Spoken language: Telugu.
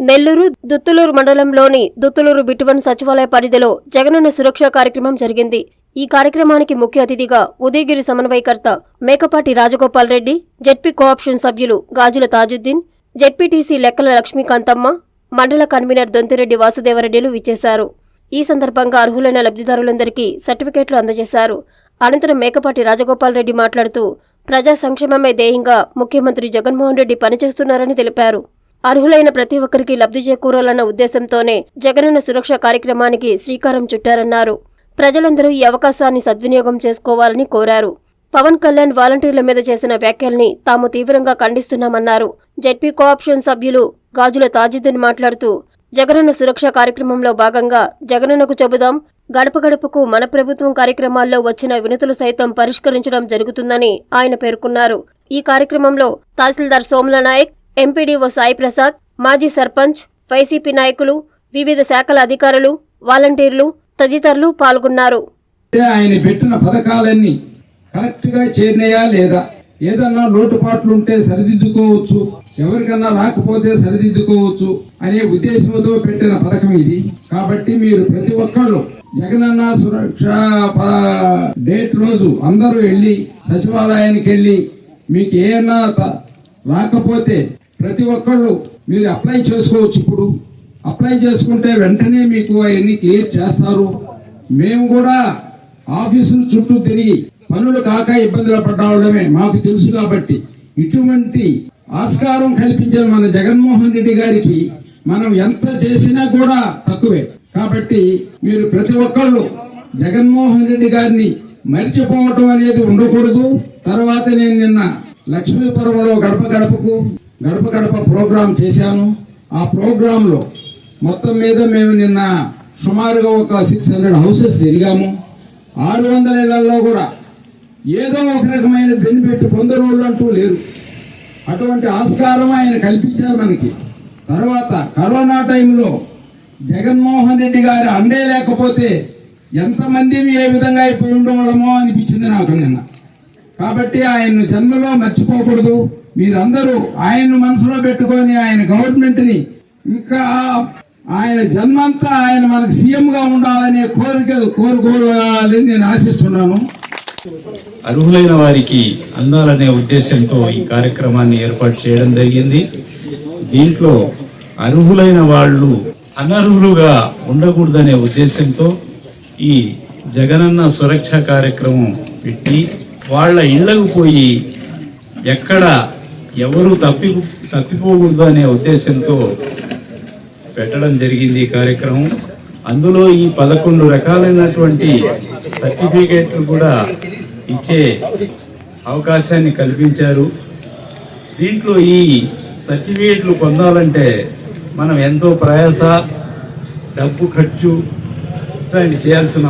నెల్లూరు దుత్తులూరు మండలంలోని దుత్తులూరు బిట్టువన్ సచివాలయ పరిధిలో జగనన్న సురక్ష కార్యక్రమం జరిగింది. ఈ కార్యక్రమానికి ముఖ్య అతిథిగా ఉదయగిరి సమన్వయకర్త మేకపాటి రాజగోపాల్ రెడ్డి జెడ్పీ కోఆప్షన్ సభ్యులు గాజుల తాజుద్దీన్ జెడ్పీటీసీ లెక్కల లక్ష్మీకాంతమ్మ మండల కన్వీనర్ దొంతిరెడ్డి వాసుదేవరెడ్డిలు విచ్చేశారు. ఈ సందర్భంగా అర్హులైన లబ్ధిదారులందరికీ సర్టిఫికేట్లు అందజేశారు. అనంతరం మేకపాటి రాజగోపాల్ రెడ్డి మాట్లాడుతూ ప్రజా సంక్షేమమే ధ్యేయంగా ముఖ్యమంత్రి జగన్మోహన్ రెడ్డి పనిచేస్తున్నారని తెలిపారు. అర్హులైన ప్రతి ఒక్కరికి లబ్ధి చేకూరాలన్న ఉద్దేశంతోనే జగనన్న సురక్ష కార్యక్రమానికి శ్రీకారం చుట్టారన్నారు. ప్రజలందరూ ఈ అవకాశాన్ని సద్వినియోగం చేసుకోవాలని కోరారు. పవన్ కళ్యాణ్ వాలంటీర్ల మీద చేసిన వ్యాఖ్యల్ని తాము తీవ్రంగా ఖండిస్తున్నామన్నారు. జెడ్పీ కోఆప్షన్ సభ్యులు గాజుల తాజుద్దీన్ మాట్లాడుతూ జగనన్న సురక్ష కార్యక్రమంలో భాగంగా జగనన్నకు చెబుదాం గడప గడపకు మన ప్రభుత్వం కార్యక్రమాల్లో వచ్చిన వినతులు సైతం పరిష్కరించడం జరుగుతుందని ఆయన పేర్కొన్నారు. ఈ కార్యక్రమంలో తహసీల్దార్ సోమల నాయక్ ఎంపీడీఓ సాయి ప్రసాద్ మాజీ సర్పంచ్ వైసీపీ నాయకులు వివిధ శాఖల అధికారులు వాలంటీర్లు తదితరులు పాల్గొన్నారు. ఆయన పెట్టిన పథకాలన్నీ కరెక్ట్గా చేరినాయా లేదా? ఏదన్నా లోటుపాట్లు ఉంటే సరిదిద్దుకోవచ్చు. ఎవరికన్నా రాకపోతే సరిదిద్దుకోవచ్చు అనే ఉద్దేశంతో పెట్టిన పథకం ఇది. కాబట్టి మీరు ప్రతి ఒక్కళ్ళు జగనన్న సురక్ష ప- డేట్ రోజు అందరూ వెళ్ళి సచివాలయానికి వెళ్ళి మీకు ఏమన్నా రాకపోతే ప్రతి ఒక్కళ్ళు మీరు అప్లై చేసుకోవచ్చు ఇప్పుడు. అప్లై చేసుకుంటే వెంటనే మీకు అవన్నీ క్లియర్ చేస్తారు. మేము కూడా ఆఫీసుల చుట్టూ తిరిగి పనులు కాక ఇబ్బందులు పడ్డావడమే మాకు తెలుసు కాబట్టి. ఇటువంటి ఆస్కారం కల్పించిన మన జగన్మోహన్ రెడ్డి గారికి మనం ఎంత చేసినా కూడా తక్కువే. కాబట్టి మీరు ప్రతి ఒక్కళ్ళు జగన్మోహన్ రెడ్డి గారిని మరిచిపోవటం అనేది ఉండకూడదు. తర్వాత నేను నిన్న లక్ష్మీపురంలో గడప గడపకు గడప గడప ప్రోగ్రాం చేశాను. ఆ ప్రోగ్రాంలో మొత్తం మీద మేము నిన్న సుమారుగా ఒక సిక్స్ హండ్రెడ్ హౌసెస్ తిరిగాము. ఆరు వందల ఇళ్ళలో కూడా ఏదో ఒక రకమైన బెనిఫిట్ పొందరోళ్ళు అంటూ లేరు. అటువంటి ఆస్కారం ఆయన కల్పించారు మనకి. తర్వాత కరోనా టైంలో జగన్మోహన్ రెడ్డి గారి అండే లేకపోతే ఎంతమంది ఏ విధంగా అయిపోయి ఉండవడమో అనిపించింది నాకు నిన్న. కాబట్టి ఆయన జన్మలో మర్చిపోకూడదు. మీరందరూ ఆయన మనసులో పెట్టుకొని ఆయన గవర్నమెంట్ని ఇంకా ఆయన జన్మంతా ఆయన మనకు సీఎం గా ఉండాలనే కోరిక కోరుకోవాలని నేను ఆశిస్తున్నాను. అర్హులైన వారికి అందాలనే ఉద్దేశంతో ఈ కార్యక్రమాన్ని ఏర్పాటు చేయడం జరిగింది. దీంట్లో అర్హులైన వాళ్ళు అనర్హులుగా ఉండకూడదనే ఉద్దేశంతో ఈ జగనన్న సురక్ష కార్యక్రమం పెట్టి వాళ్ళ ఇళ్ళకు పోయి ఎక్కడ ఎవరు తప్పి తప్పిపోకూడదు అనే ఉద్దేశంతో పెట్టడం జరిగింది ఈ కార్యక్రమం. అందులో ఈ పదకొండు రకాలైనటువంటి సర్టిఫికేట్లు కూడా ఇచ్చే అవకాశాన్ని కల్పించారు. దీంట్లో ఈ సర్టిఫికేట్లు పొందాలంటే మనం ఎంతో ప్రయాస డబ్బు ఖర్చు దాన్ని చేయాల్సిన